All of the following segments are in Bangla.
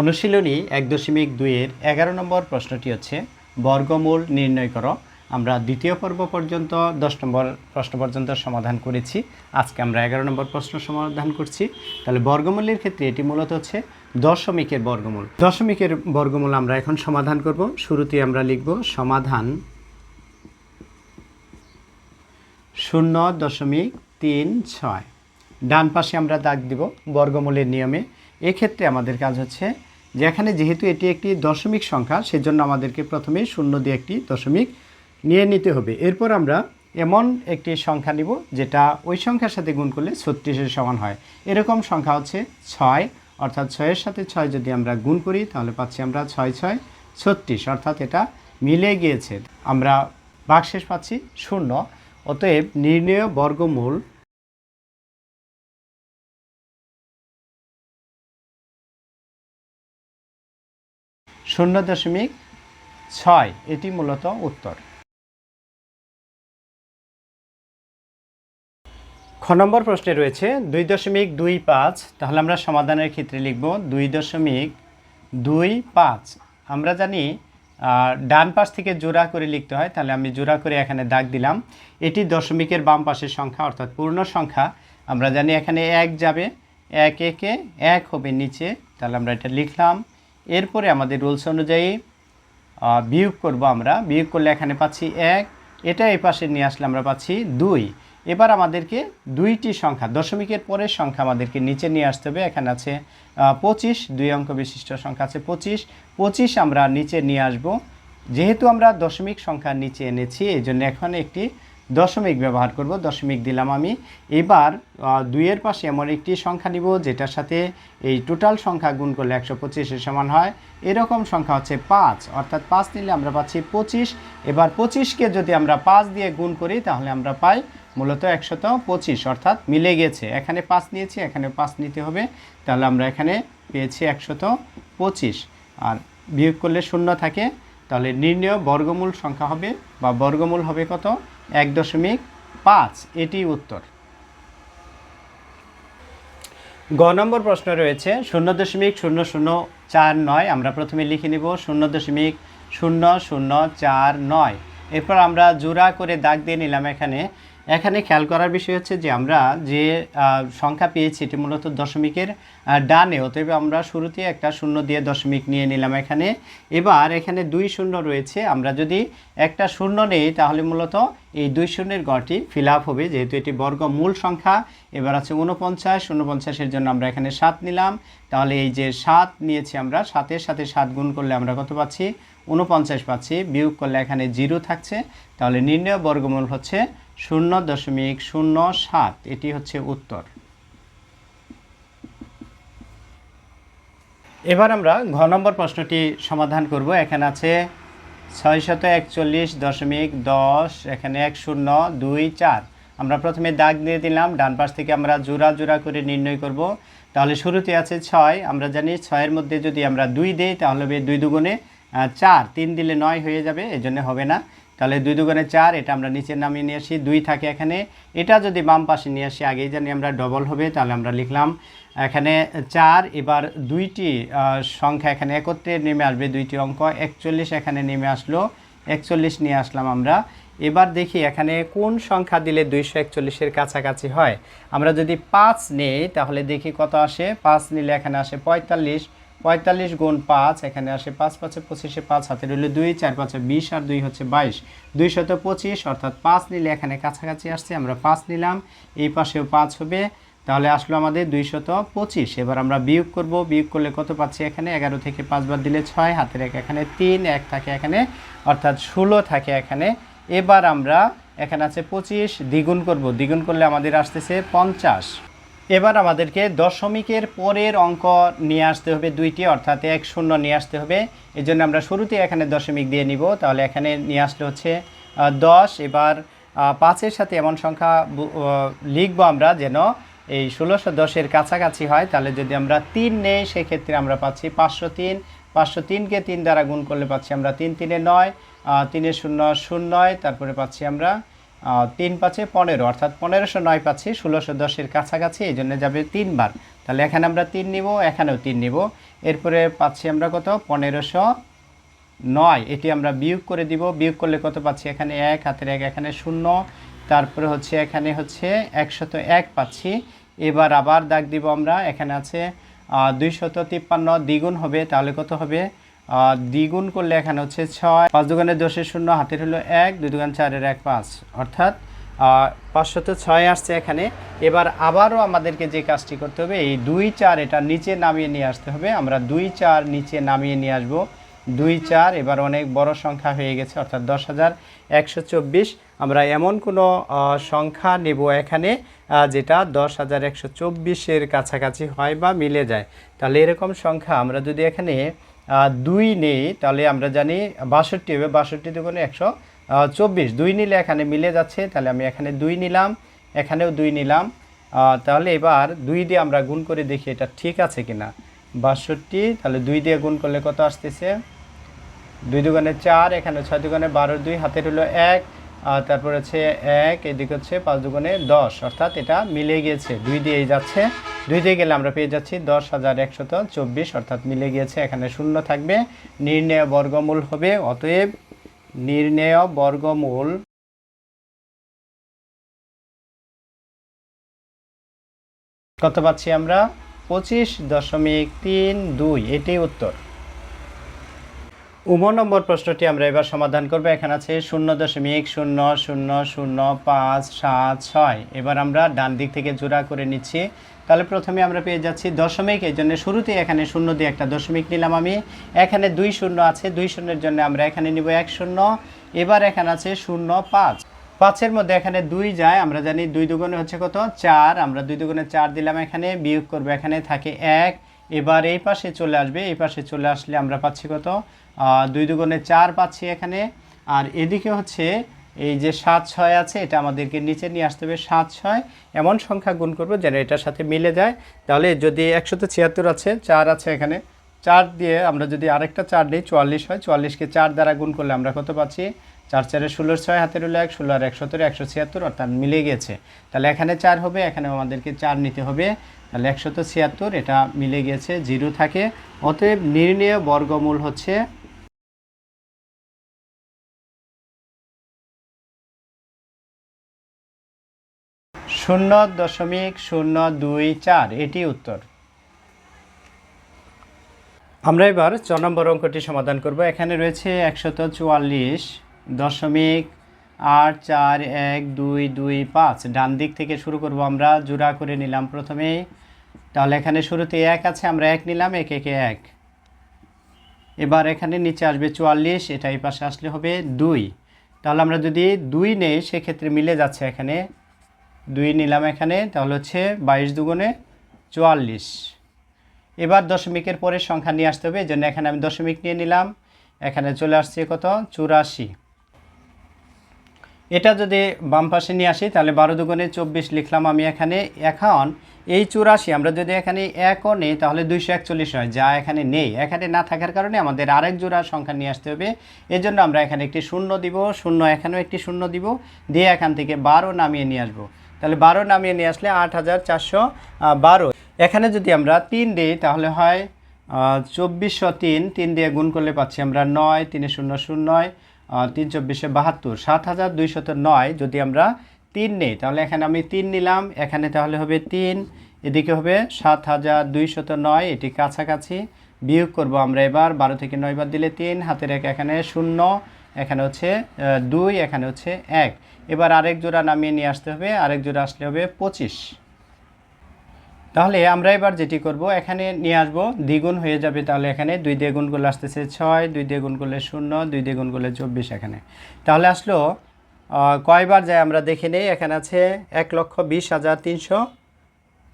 অনুশীলনী এক দশমিক দুইয়ের এগারো নম্বর প্রশ্নটি হচ্ছে, বর্গমূল নির্ণয় করো। আমরা দ্বিতীয় পর্ব পর্যন্ত, দশ নম্বর প্রশ্ন পর্যন্ত সমাধান করেছি। আজকে আমরা এগারো নম্বর প্রশ্ন সমাধান করছি। তাহলে বর্গমূলের ক্ষেত্রে এটি মূলত হচ্ছে দশমিকের বর্গমূল। দশমিকের বর্গমূল আমরা এখন সমাধান করব। শুরুতে আমরা লিখব সমাধান শূন্য দশমিক তিন ছয়। ডান পাশে আমরা দাগ দিব বর্গমূলের নিয়মে। এক্ষেত্রে আমাদের কাজ হচ্ছে যে এখানে যেহেতু এটি একটি দশমিক সংখ্যা, সেজন্য আমাদেরকে প্রথমে শূন্য দিয়ে একটি দশমিক নিয়ে নিতে হবে। এরপর আমরা এমন একটি সংখ্যা নিব, যেটা ওই সংখ্যার সাথে গুণ করলে ছত্রিশের সমান হয়। এরকম সংখ্যা হচ্ছে ছয়, অর্থাৎ ছয়ের সাথে ছয় যদি আমরা গুণ করি, তাহলে পাচ্ছি আমরা ছয় ছয় ছত্রিশ, অর্থাৎ এটা মিলে গিয়েছে। আমরা বাকশেষ পাচ্ছি শূন্য, অতএব নির্ণয় বর্গমূল শূন্য দশমিক ছয়। এটি মূলত উত্তর। খ নম্বর প্রশ্নে রয়েছে দুই দশমিক দুই পাঁচ। তাহলে আমরা সমাধানের ক্ষেত্রে লিখব দুই দশমিক দুই পাঁচ। আমরা জানি ডান পাশ থেকে জোড়া করে লিখতে হয়। তাহলে আমি জোড়া করে এখানে দাগ দিলাম। এটি দশমিকের বাম পাশের সংখ্যা, অর্থাৎ পূর্ণ সংখ্যা। আমরা জানি এখানে এক যাবে, এক একে এক হবে নিচে। তাহলে আমরা এটা লিখলাম। এরপরে আমাদের রুলস অনুযায়ী বিয়োগ করব আমরা। বিয়োগ করলে এখানে পাচ্ছি এক, এটা এই পাশে নিয়ে আসলে আমরা পাচ্ছি দুই। এবার আমাদেরকে দুইটি সংখ্যা, দশমিকের পরের সংখ্যা আমাদেরকে নিচে নিয়ে আসতে হবে। এখানে আছে পঁচিশ, দুই অঙ্ক বিশিষ্ট সংখ্যা আছে পঁচিশ। পঁচিশ আমরা নিচে নিয়ে আসব। যেহেতু আমরা দশমিক সংখ্যা নিচে এনেছি এই জন্য এখন একটি দশমিক ব্যবহার করব, দশমিক দিলাম আমি। এবার দুইয়ের পাশে এমন একটি সংখ্যা নিব, যেটার সাথে এই টোটাল সংখ্যা গুণ করলে একশো পঁচিশের সমান হয়। এরকম সংখ্যা হচ্ছে পাঁচ, অর্থাৎ পাঁচ নিলে আমরা পাচ্ছি পঁচিশ। এবার পঁচিশকে যদি আমরা পাঁচ দিয়ে গুণ করি, তাহলে আমরা পাই মূলত একশত পঁচিশ, অর্থাৎ মিলে গেছে। এখানে পাঁচ নিয়েছি এখানে পাঁচ নিতে হবে। তাহলে আমরা এখানে পেয়েছি একশত পঁচিশ। আর বিয়োগ করলে শূন্য থাকে। তাহলে নির্ণয় বর্গমূল সংখ্যা হবে, বা বর্গমূল হবে কত? এক দশমিক পাঁচ, এটি উত্তর। গ নম্বর প্রশ্ন রয়েছে, শূন্য দশমিক শূন্য শূন্য চার নয়, আমরা প্রথমে লিখে নিব, শূন্য দশমিক শূন্য শূন্য চার নয়। এরপর আমরা জোড়া করে দাগ দিয়ে নিলাম এখানে এখানে খেয়াল করার বিষয় হচ্ছে যে আমরা যে সংখ্যা পেয়েছি এটি মূলত দশমিকের ডানে। অতএব আমরা শুরুতে একটা শূন্য দিয়ে দশমিক নিয়ে নিলাম এখানে। এবার এখানে দুই শূন্য রয়েছে। আমরা যদি একটা শূন্য নেই, তাহলে মূলত এই দুই শূন্যের গড়টি ফিল হবে। যেহেতু এটি বর্গ মূল সংখ্যা, এবার আছে উনপঞ্চাশ উনপঞ্চাশের জন্য আমরা এখানে সাত নিলাম। তাহলে এই যে সাত নিয়েছি আমরা, সাতের সাথে সাত গুণ করলে আমরা কত পাচ্ছি? উনপঞ্চাশ পাচ্ছি। বিয়োগ করলে এখানে জিরো থাকছে। তাহলে নির্ণয় বর্গমূল হচ্ছে শূন্য দশমিক শূন্য সাত। এটি হচ্ছে উত্তর। এবার আমরা ঘ নম্বর প্রশ্নটি সমাধান করব। এখানে আছে ছয়শত একচল্লিশ দশমিক দশ, এখানে এক শূন্য, দুই চার। আমরা প্রথমে দাগ দিয়ে দিলাম, ডান পাশ থেকে আমরা জোড়া জোড়া করে নির্ণয় করব। তাহলে শুরুতে আছে ছয়, আমরা জানি ছয়ের মধ্যে যদি আমরা দুই দিই, তাহলে হবে দুই দুগুণে চার। তিন দিলে নয় হয়ে যাবে এই জন্য হবে না। তাহলে দুই দুগুণে চার, এটা আমরা নিচের নামিয়ে নিয়ে আসি, দুই থাকে এখানে। এটা যদি বাম পাশে নিয়ে আসি আগেই জানি আমরা ডবল হবে, তাহলে আমরা লিখলাম এখানে চার, এবার দুইটি সংখ্যা এখানে একত্রে নেমে আসবে, দুইটি অঙ্ক, একচল্লিশ এখানে নেমে আসলো, একচল্লিশ নিয়ে আসলাম আমরা। এবার দেখি এখানে কোন সংখ্যা দিলে দুইশো একচল্লিশের কাছাকাছি হয়। আমরা যদি পাঁচ নেই, তাহলে দেখি কত আসে, পাঁচ নিলে এখানে আসে পঁয়তাল্লিশ পঁয়তাল্লিশ গুণ পাঁচ, এখানে আসে পাঁচ, পাঁচে পঁচিশে পাঁচ, হাতে রইলে দুই, চার, পাঁচে বিশ, আর দুই হচ্ছে বাইশ। দুইশত পঁচিশ, অর্থাৎ পাঁচ নিলে এখানে কাছাকাছি আসছে, আমরা পাঁচ নিলাম, এই পাশেও পাঁচ হবে। তাহলে আসলো আমাদের দুইশত পঁচিশ। এবার আমরা বিয়োগ করব, বিয়োগ করলে কত পাচ্ছি এখানে? এগারো থেকে পাঁচবার দিলে ছয়, হাতের এক এখানে তিন, এক থাকে এখানে, অর্থাৎ ষোলো থাকে এখানে। এবার আমরা, এখানে আছে পঁচিশ, দ্বিগুণ করব। দ্বিগুণ করলে আমাদের আসতেছে পঞ্চাশ। এবার আমাদেরকে দশমিকের পরের অঙ্ক নিয়ে আসতে হবে দুইটি, অর্থাৎ এক শূন্য নিয়ে আসতে হবে। এই জন্য আমরা শুরুতে এখানে দশমিক দিয়ে নিব। তাহলে এখানে নিয়ে আসলে হচ্ছে দশ। এবার পাঁচের সাথে এমন সংখ্যা লিখব আমরা যেন এই ষোলোশো দশের কাছাকাছি হয়। তাহলে যদি আমরা তিন নেই, সেক্ষেত্রে আমরা পাচ্ছি পাঁচশো তিন। পাঁচশো তিনকে তিন দ্বারা গুণ করলে পাচ্ছি আমরা তিন, তিনে নয়। তিনে শূন্য শূন্যয় তারপরে পাচ্ছি আমরা তিন পাঁচে পনেরো, অর্থাৎ পনেরোশো নয় পাচ্ছি ষোলোশো দশের কাছাকাছি, এই জন্য যাবে তিনবার। তাহলে এখানে আমরা তিন নিব, এখানেও তিন নিব। এরপরে পাচ্ছি আমরা কত? পনেরোশো নয়। এটি আমরা বিয়োগ করে দিব। বিয়োগ করলে কত পাচ্ছি? এখানে এক, হাতের এক, এখানে শূন্য। তারপরে হচ্ছে এখানে হচ্ছে একশত এক পাচ্ছি। এবার আবার দাগ দিব আমরা। এখানে আছে দুইশত তিপ্পান্ন দ্বিগুণ হবে। তাহলে কত হবে? দ্বিগুণ করলে এখানে হচ্ছে ছয়। পাঁচ দোকানে দশের শূন্য, হাতের হলো এক, দুই দোকান চারের এক, পাঁচ, অর্থাৎ পাঁচশত ছয় আসছে এখানে। এবার আবারও আমাদেরকে যে কাজটি করতে হবে, এই দুই চার এটা নিচে নামিয়ে নিয়ে আসতে হবে। আমরা দুই চার নিচে নামিয়ে নিয়ে আসব। দুই চার, এবার অনেক বড় সংখ্যা হয়ে গেছে, অর্থাৎ দশ হাজার একশো চব্বিশ। আমরা এমন কোনো সংখ্যা নেব এখানে যেটা দশ হাজার একশো চব্বিশের কাছাকাছি হয় বা মিলে যায়। তাহলে এরকম সংখ্যা আমরা যদি এখানে দুই নেই, তাহলে আমরা জানি বাষট্টি হবে, বাষট্টি দুগুণে একশো চব্বিশ। দুই নিলে এখানে মিলে যাচ্ছে, তাহলে আমি এখানে দুই নিলাম, এখানেও দুই নিলাম। তাহলে এবার দুই দিয়ে আমরা গুণ করে দেখি এটা ঠিক আছে কিনা। বাষট্টি, তাহলে দুই দিয়ে গুণ করলে কত আসতেছে? দুই দোকানে চার, এখানে ছয় দোকানে বারো, দুই, হাতের হলো এক। তারপর হচ্ছে এক, এদিকে হচ্ছে পাঁচ দোকানে দশ, অর্থাৎ এটা মিলে গিয়েছে। দুই দিয়েই যাচ্ছে। দুই দিয়ে গেলে আমরা পেয়ে যাচ্ছি দশ হাজার একশত চব্বিশ, অর্থাৎ মিলে গিয়েছে। এখানে শূন্য থাকবে। নির্ণয় বর্গমূল হবে। অতএব নির্ণয় বর্গমূল কত পাচ্ছি আমরা? পঁচিশ দশমিক তিন দুই, এটাই উত্তর। উম নম্বর প্রশ্নটি আমরা এবার সমাধান করব। এখানে আছে শূন্য দশমিক শূন্য শূন্য শূন্য পাঁচ সাত ছয়। এবার আমরা ডান দিক থেকে জোড়া করে নিচ্ছি। তাহলে প্রথমে আমরা পেয়ে যাচ্ছি দশমিক। এই জন্য শুরুতে এখানে শূন্য দিয়ে একটা দশমিক নিলাম আমি। এখানে দুই শূন্য আছে, দুই শূন্যের জন্য আমরা এখানে নিব এক শূন্য। এবার এখানে আছে শূন্য পাঁচ। পাঁচের মধ্যে এখানে দুই যায়, আমরা জানি দুই দুগুণে হচ্ছে কত? চার। আমরা দুই দুগুণে চার দিলাম এখানে, বিয়োগ করব এখানে, থাকে এক। এবার এই পাশে চলে আসবে, এই পাশে চলে আসলে আমরা পাচ্ছি কত? দুই দুগুণে চার পাচ্ছি এখানে। আর এদিকে হচ্ছে এই যে সাত ছয় আছে, এটা আমাদেরকে নিচে নিয়ে আসতে হবে সাত ছয়। এমন সংখ্যা গুণ করব যেন এটার সাথে মিলে যায়। তাহলে যদি একশত ছিয়াত্তর আছে, চার আছে এখানে। চার দিয়ে আমরা যদি আরেকটা চার দিই, চুয়াল্লিশ হয়, চুয়াল্লিশকে চার দ্বারা গুণ করলে আমরা কত পাচ্ছি? চার চারে ষোলোর ছয় হাতের হলো এক, ষোলো আর এক সতেরো একশো ছিয়াত্তর, অর্থাৎ মিলে গেছে। তাহলে এখানে চার হবে, এখানেও আমাদেরকে চার নিতে হবে। তাহলে একশত ছিয়াত্তর, এটা মিলে গেছে, জিরো থাকে। অতএব নির্ণয় বর্গমূল হচ্ছে শূন্য দশমিক শূন্য দুই চার, এটি উত্তর। আমরা এবার চ নম্বর অঙ্কটি সমাধান করব। এখানে রয়েছে একশত চুয়াল্লিশ দশমিক আট চার এক দুই দুই পাঁচ। ডান দিক থেকে শুরু করব আমরা, জোড়া করে নিলাম প্রথমে। তাহলে এখানে শুরুতে এক আছে, আমরা এক নিলাম, এক, একে এক। এবার এখানে নিচে আসবে চুয়াল্লিশ, এটা এই পাশে আসলে হবে দুই। তাহলে আমরা যদি দুই নেই, সেক্ষেত্রে মিলে যাচ্ছে এখানে দুই নিলাম এখানে, তাহলে হচ্ছে বাইশ দুগুণে চুয়াল্লিশ। এবার দশমিকের পরের সংখ্যা নিয়ে আসতে হবে, এই জন্য এখানে আমি দশমিক নিয়ে নিলাম, এখানে চলে আসছে কত? চুরাশি। এটা যদি বাম পাশে নিয়ে আসি, তাহলে বারো দুগুণে চব্বিশ লিখলাম আমি এখানে। এখন এই চুরাশি আমরা যদি এখানে একও নেই, তাহলে দুইশো একচল্লিশ হয়, যা এখানে নেই। এখানে না থাকার কারণে আমাদের আরেক জোড়া সংখ্যা নিয়ে আসতে হবে এজন্য আমরা এখানে একটি শূন্য দিব, শূন্য এখানেও একটি শূন্য দিব, দিয়ে এখান থেকে বারো নামিয়ে নিয়ে আসব। তাহলে বারো নামিয়ে নিয়ে আসলে আট হাজার চারশো বারো। এখানে যদি আমরা তিন দিই, তাহলে হয় চব্বিশশো তিন। তিন দিয়ে গুণ করলে পাচ্ছি আমরা নয়, তিনে শূন্য শূন্য নয় তিন চব্বিশে বাহাত্তর। সাত হাজার দুইশত নয় যদি আমরা তিন নেই, তাহলে এখানে আমি তিন নিলাম। এখানে তাহলে হবে তিন, এদিকে হবে সাত হাজার দুইশত নয়, এটি কাছাকাছি। বিয়োগ করব আমরা এবার, বারো থেকে নয় বার দিলে তিন, হাতের এক এখানে শূন্য এখানে হচ্ছে দুই, এখানে হচ্ছে এক। এবার আরেক জোড়া নামিয়ে নিয়ে আসতে হবে, আরেক জোড়া আসলে হবে পঁচিশ। তাহলে আমরা এবার যেটি করব, এখানে নিয়ে আসব, দ্বিগুণ হয়ে যাবে তাহলে এখানে দুই দিয়ে গুণ করলে আসতেছে ছয়, দুই দিয়ে গুণ করলে শূন্য, দুই দিয়ে গুণ করলে চব্বিশ এখানে। তাহলে আসলো কয়বার যায় আমরা দেখে নেই, এখানে আছে এক লক্ষ বিশ হাজার তিনশো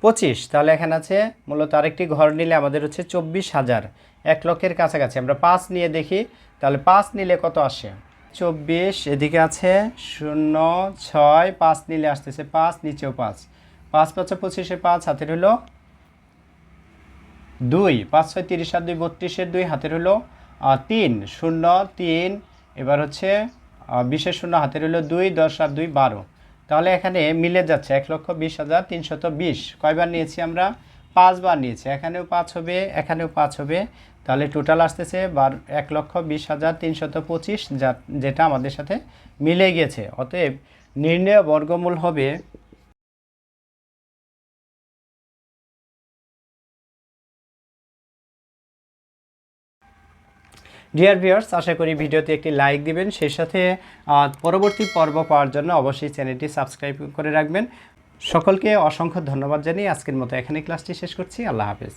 পঁচিশ, তাহলে এখানে আছে মূলত আরেকটি ঘর নিলে আমাদের হচ্ছে চব্বিশ হাজার। এক লক্ষের কাছাকাছি, আমরা পাঁচ নিয়ে দেখি, তাহলে পাঁচ নিলে কত আসে? চব্বিশ, এদিকে আছে শূন্য, ছয়, পাঁচ নিলে আসতেছে পাঁচ, নিচেও পাঁচ। পাঁচ পাঁচশো পঁচিশে পাঁচ, হাতের হলো দুই, পাঁচ ছয় তিরিশ আর দুই বত্রিশের দুই, হাতের হলো তিন, শূন্য, তিন, এবার হচ্ছে বিশের শূন্য হাতে রইল দুই, দশ আর দুই, বারো। তাহলে এখানে মিলে যাচ্ছে এক লক্ষ বিশ হাজার তিনশত বিশ। কয়বার নিয়েছি আমরা? পাঁচবার নিয়েছি। এখানেও পাঁচ হবে, এখানেও পাঁচ হবে। তাহলে টোটাল আসতেছে বার এক লক্ষ বিশ হাজার তিনশত পঁচিশ, যা যেটা আমাদের সাথে মিলে গেছে। অতএব নির্ণয় বর্গমূল হবে ডিয়ার ভিউয়ার্স আশা করি ভিডিওতে একটি লাইক দিবেন। সেই সাথে পরবর্তী পর্ব পাওয়ার জন্য অবশ্যই চ্যানেলটি সাবস্ক্রাইব করে রাখবেন। সকলকে অসংখ্য ধন্যবাদ জানিয়ে আজকের মতো এখানে ক্লাসটি শেষ করছি। আল্লাহ হাফেজ।